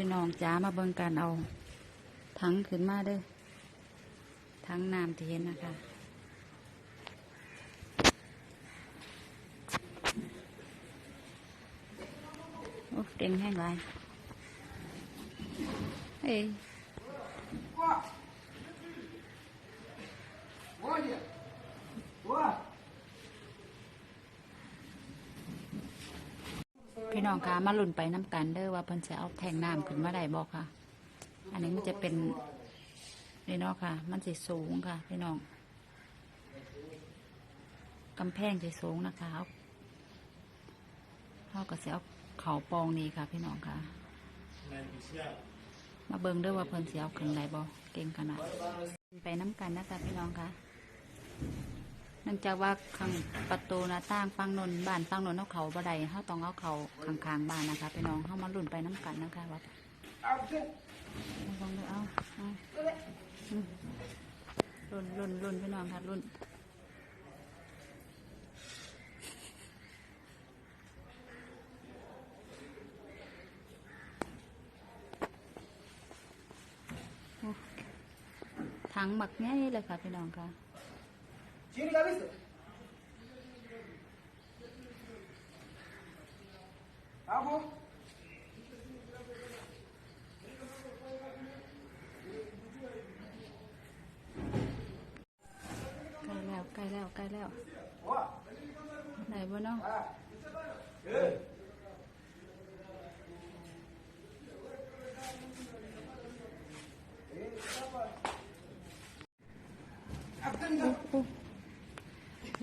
พี่น้องจ้ามาเบิ่งการเอาถังขึ้นมาเด้อถังน้ำที่เห็นนะคะโอ้เก่งแห้งไรเอ้ย พี่น้องคะมาลุ่นไปน้ำกันเด้อว่าเพิ่นจะเอาแทงน้ำขึ้นมาได้บอกค่ะ อันนี้มันจะเป็นนี่เนาะค่ะ มันจะสูงค่ะ พี่น้องกำแพงจะสูงนะคะเอาเขาก็จะเอาเขาปองนี่ค่ะ พี่น้องค่ะ มาเบิงเด้อว่าเพิ่นสิเอาขึ้นได้บ่เก่งขนาดไปน้ำกันนะคะพี่น้องค่ะ นื่องจากว่าข้างประตูหน้าต่างฟังนนบ้านฟังนนเอาเขาบ่ได้เขาต้องเอาเขาข้างๆบ้านนะคะพี่น้องเขามาลุ่นไปน้ำกันนะคะว่าเอาลองดูเอาลุ่นลุ่นลุ่นพี่น้องค่ะลุ่นโอ้ถังหมักง่ายเลยค่ะพี่น้องค่ะ Chiri la viste? ¿Abu? Cài leo, cài leo, cài leo. Này bố nó.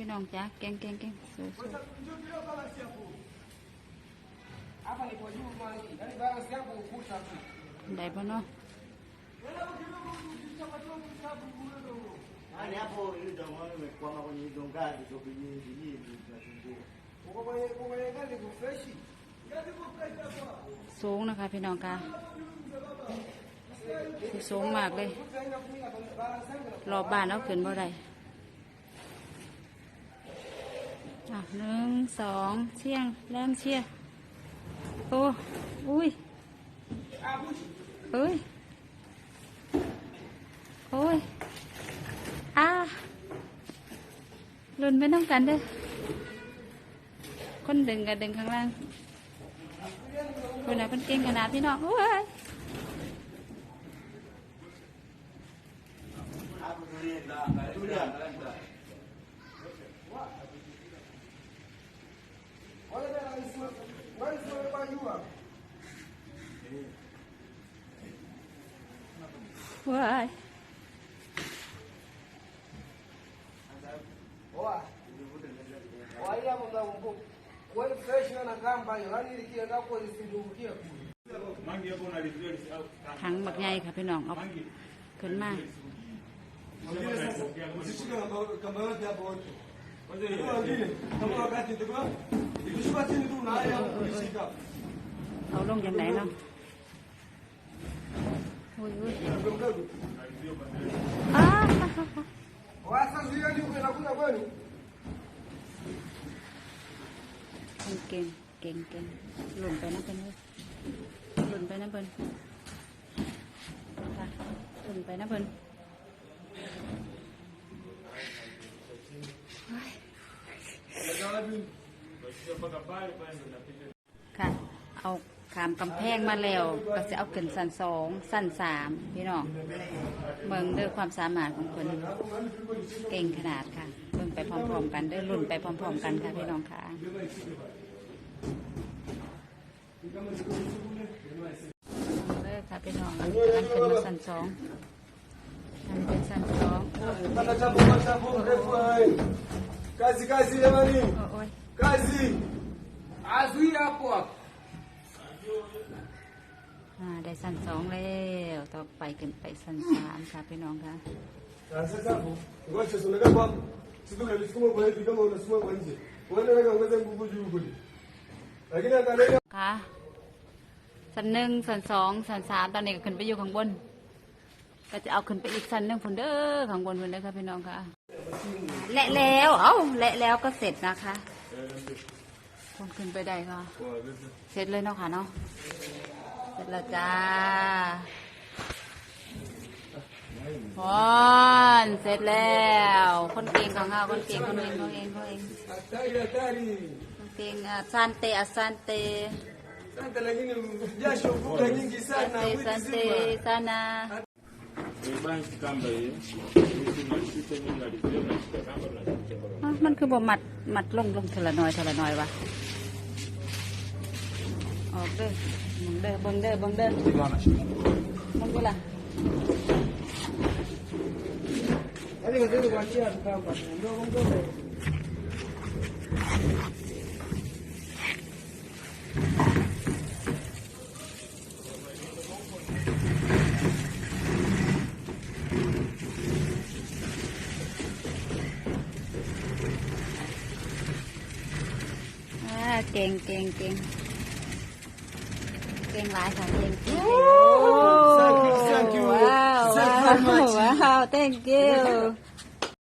ี่น้องจ้าแกงแกงแกงสวยๆได้ปะเนาะสูงนะคะพี่น้องค่ะสูงมากเลยรอบบานเอาขึ้นบ่อได้ อะหนึ่งสองเชียงแรงเชียโอ้อุ้ยเอ้ยโอ้ยอ่าลุนไปน้ำกันเด้อคนดึงกับดึงข้างล่างคนไหนคนเก่งขนาดพี่น้องโอ้ย Hapo tulienda. Tulia. wale kako lisidumbukie kule. ถังบักใหญ่ค่ะพี่น้องเอาขึ้นมา Usishike kamba yote hapo wote. Kwanza hiyo wengine kama wakati ndio ikishuka chini tu na haya kushika. เอาลงยังไงเนาะ โอ้ยโอ้ยอ้า Oa sasa hiyo ndio inakuja kwenu. เก่งเก่งเก่งหล่นไปนะเป็นเลยหล่นไปนะเพิ่นค่ะหล่นไปนะเพิ่นเฮ้ยค่ะเอาขามกำแพงมาแล้ว ก็จะเอาขึ้นสั้นสองสั้นสามพี่น้องเมืองด้วยความสามารถของคนเก่งขนาดค่ะเบิ่งไปพร้อมๆกันเด้วยรุ่นไปพร้อม ๆ กันค่ะพี่น้องค่ะเลยค่ะพี่น้องอันขึ้นมาสั้นสองอันเป็นสั้นสองโอ้ย Panda chapo chapo mrefu hai. Kazi kazi jamani. โอ้ย Kazi. Azui hapo hapo. อ่าได้สั้นสองแล้วต่อไปขึ้นไปสั้นสามค่ะพี่น้องค่ะค่ะสั้นหนึ่งสั้นสองสั้นสามตอนนี้ก็ขึ้นไปอยู่ข้างบน ก็จะเอาขึ้นไปอีกสั้นหนึ่งพุ่นเด้อข้างบนพุ่นเด้อค่ะพี่น้องค่ะและแล้ว เอ้าและแล้วก็เสร็จนะคะ คนขึ้นไปได้ค่ะเสร็จเลยเนาะค่ะเนาะเสร็จแล้วจ้าพอนเสร็จแล้ว คนเก่งของเราคนเก่งคนเองคนเองคนเอง Hatari, hatari. คนเก่งอะซานเตอาซานเต Sasa lakini jasho vuga nyingi ซาน sana มันคือบ่มัดมัดลงลงเทละน้อยเทละน้อยวะออกเด้อเบิ่งเด้อเบิ่งเด้อเบิ่งเด้อเบิ่งดูล่ะ Hadi kazi kuachia kamba. Ndio ngombe. อ่าเก่งเก่งเก่งเก่งหลายค่ะเก่งเก่ง Thank you, thank you. ว้าว Thank you ว้าว very much. ว้าว thank you